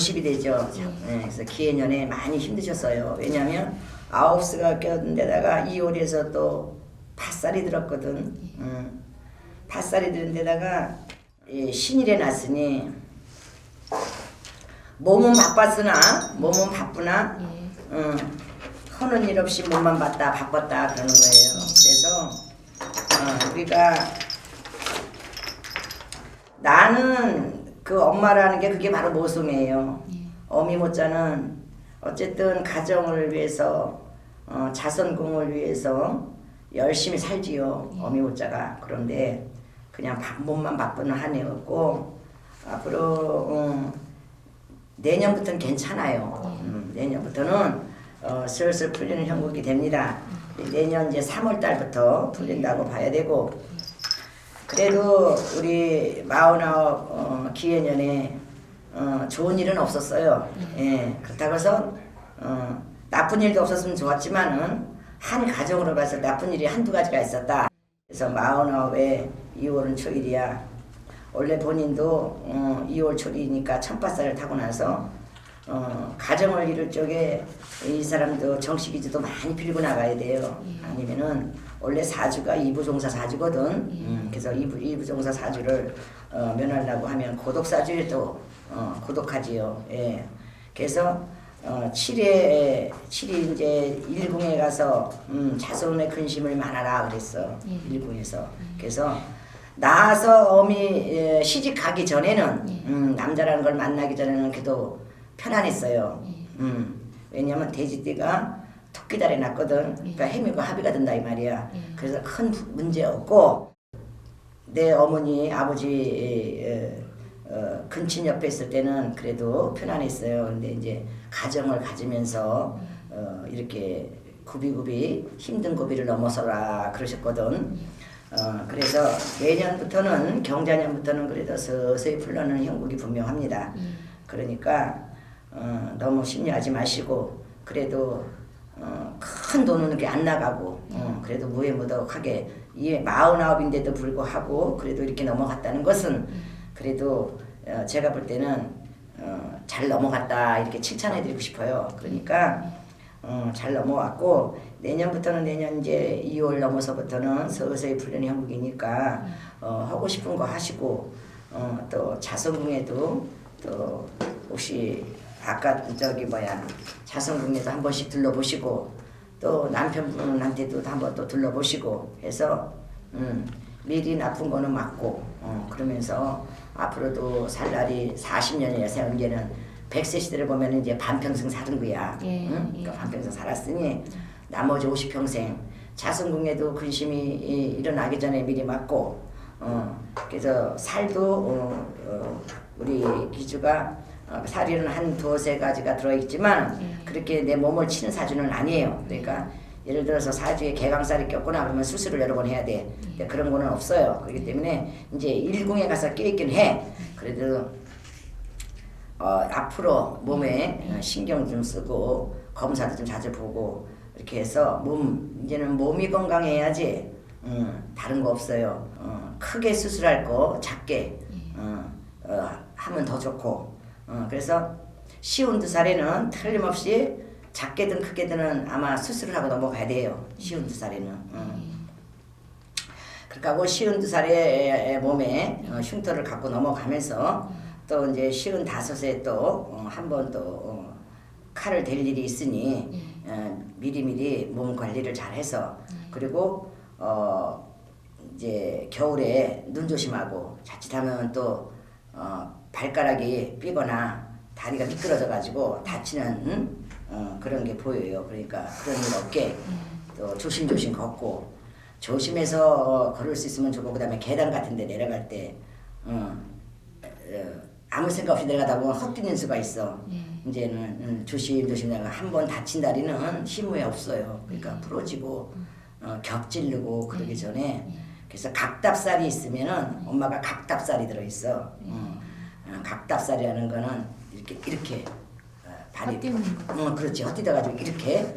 올해 이제 50이 되죠. 네, 그래서 기해년에 많이 힘드셨어요. 왜냐하면 아홉수가 껴든 데다가 2월에서 또 팥살이 들었거든. 음, 팥살이 들은 데다가 이 신일에 났으니 몸은 바빴으나 몸은 바쁘나 예. 응, 하는 일 없이 몸만 봤다 바빴다 그러는 거예요. 그래서 어, 우리가 나는 그 엄마라는 게 그게 바로 모성이에요. 예. 어미 모자는 어쨌든 가정을 위해서 어, 자선공을 위해서 열심히 살지요. 어미 모자가 그런데 그냥 바- 몸만 바쁜 한 해였고 앞으로 음, 내년부터는 괜찮아요. 음, 내년부터는 어, 슬슬 풀리는 형국이 됩니다. 내년 이제 3월 달부터 풀린다고 봐야 되고 그래도 우리 마흔아홉 어, 기해년에 어, 좋은 일은 없었어요. 예, 그렇다고 해서 어, 나쁜 일도 없었으면 좋았지만은 한 가정으로 봐서 나쁜 일이 한두 가지가 있었다. 그래서 마흔아홉에 2월은 초일이야. 원래 본인도 어, 2월 초리니까 천바살을 타고 나서 어, 가정을 이룰 쪽에 이 사람도 정식이지도 많이 빌고 나가야 돼요. 아니면은 원래 사주가 이부종사 사주거든. 음, 그래서 이부, 이부종사 사주를 어, 면하려고 하면 고독 사주에 또 어, 고독하지요. 예. 그래서 어, 7회, 7이 이제 일궁에 가서 음, 자손의 근심을 많아라 그랬어. 예. 일궁에서. 그래서 나와서 어미 예, 시집 가기 전에는 예. 음, 남자라는 걸 만나기 전에는 그래도 편안했어요. 예. 음, 왜냐면 돼지띠가 토끼달에 났거든. 그러니까 해미고 합의가 된다 이 말이야. 예. 그래서 큰 부- 문제 없고 내 어머니 아버지 에, 어, 근친 옆에 있을 때는 그래도 편안했어요. 근데 이제 가정을 가지면서 어, 이렇게 구비구비 힘든 고비를 넘어서라 그러셨거든. 어, 그래서 내년부터는 경자년부터는 그래도 서서히 풀려는 형국이 분명합니다. 예. 그러니까 어, 너무 심려하지 마시고 그래도 어, 큰 돈은 이렇게 안 나가고 어, 그래도 무해무덕하게 이 마흔아홉인데도 불구하고 그래도 이렇게 넘어갔다는 것은 그래도 어, 제가 볼 때는 어, 잘 넘어갔다 이렇게 칭찬해드리고 싶어요. 그러니까 어, 잘 넘어왔고 내년부터는 내년 이제 2월 넘어서부터는 서서히 풀리는 형국이니까 어, 하고 싶은 거 하시고 어, 또 자성궁에도 또 혹시 아까 저기 뭐야 자성궁에도 한 번씩 둘러보시고 또 남편분한테도 한번 또 둘러보시고 해서 음, 미리 나쁜 거는 맞고 어, 그러면서 앞으로도 살 날이 40년이라 생각에는 100세 시대를 보면 이제 반평생 사는 거야. 예, 응? 예. 그러니까 반평생 살았으니 나머지 50평생 자성궁에도 근심이 이- 일어나기 전에 미리 맞고 어, 그래서 살도 어, 어, 우리 기주가 어, 살이는 한 두세 가지가 들어있지만 예. 그렇게 내 몸을 치는 사주는 아니에요. 그러니까 예를 들어서 사주에 개강살이 꼈거나 그러면 수술을 여러 번 해야 돼. 근데 그런 거는 없어요. 그렇기 때문에 이제 일궁에 가서 껴있긴 해. 그래도 어, 앞으로 몸에 어, 신경 좀 쓰고 검사도 좀 자주 보고 이렇게 해서 몸 이제는 몸이 건강해야지 음, 다른 거 없어요. 어, 크게 수술할 거 작게 어, 어, 하면 더 좋고 어, 그래서 쉬운 두 살에는 틀림없이 작게든 크게든 아마 수술을 하고 넘어가야 돼요. 쉬운 두 살에는. 음. 그렇게 하고 쉬운 두 살의 몸에 어, 흉터를 갖고 넘어가면서 또 이제 쉬운 다섯에 또 한번또 어, 칼을 댈 일이 있으니 어, 미리미리 몸 관리를 잘 해서 그리고 어 이제 겨울에 눈 조심하고 자칫하면 또 어, 발가락이 삐거나 다리가 미끄러져 가지고 다치는 응? 어, 그런 게 보여요. 그러니까 그런 일 없게 또 조심조심 걷고 조심해서 어, 걸을 수 있으면 좋고 그다음에 계단 같은 데 내려갈 때 어, 어, 아무 생각 없이 내려가다 보면 헛뛰는 수가 있어. 이제는 음, 조심조심 내가 한 번 다친 다리는 힘이 없어요. 그러니까 부러지고 어, 겹질르고 그러기 전에 그래서 각답살이 있으면은 엄마가 각답살이 들어있어. 음. 어, 각답살이라는 거는 이렇게 이렇게 어, 발이 어, 그렇지 헛디뎌 가지고 이렇게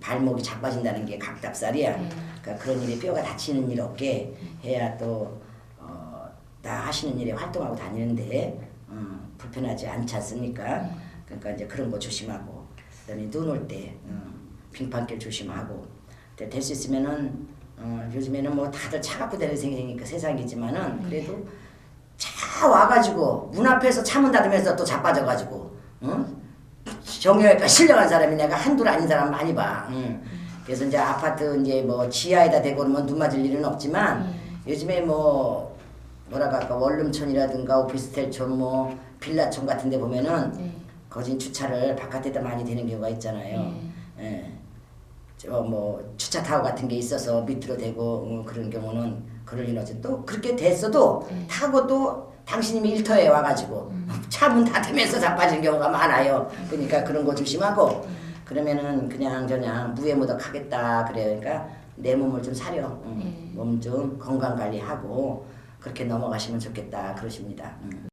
발목이 자빠진다는 게 각답살이야. 네. 그러니까 그런 일에 뼈가 다치는 일 없게 해야 또 어, 나 하시는 일에 활동하고 다니는데 어, 불편하지 않지 않습니까? 네. 그러니까 이제 그런 거 조심하고 그다음에 눈 올때 어, 빙판길 조심하고 될 수 있으면은 어, 요즘에는 뭐 다들 차 갖고 다니는 세상이니까 세상이지만은 그래도 차 와가지고 문 앞에서 차문 닫으면서 또 자빠져가지고 응? 정형외과 실려간 사람이 내가 한둘 아닌 사람 많이 봐. 응. 그래서 이제 아파트 이제 뭐 지하에다 대고 그러면 눈 맞을 일은 없지만 요즘에 뭐 뭐라 할까 원룸촌이라든가 오피스텔촌 뭐 빌라촌 같은 데 보면은 네. 거진 주차를 바깥에다 많이 되는 경우가 있잖아요. 네. 예. 저뭐 주차 타워 같은 게 있어서 밑으로 대고 어, 그런 경우는 일 없지. 또 그렇게 됐어도 네. 타고 또 당신님이 일터에 와가지고 차문 닫으면서 자빠지는 경우가 많아요. 그러니까 그런 거 조심하고 그러면은 그냥 저냥 무해무덕 하겠다 그래요. 그러니까 내 몸을 좀 사려. 네. 몸좀 건강 관리하고 그렇게 넘어가시면 좋겠다 그러십니다. 음.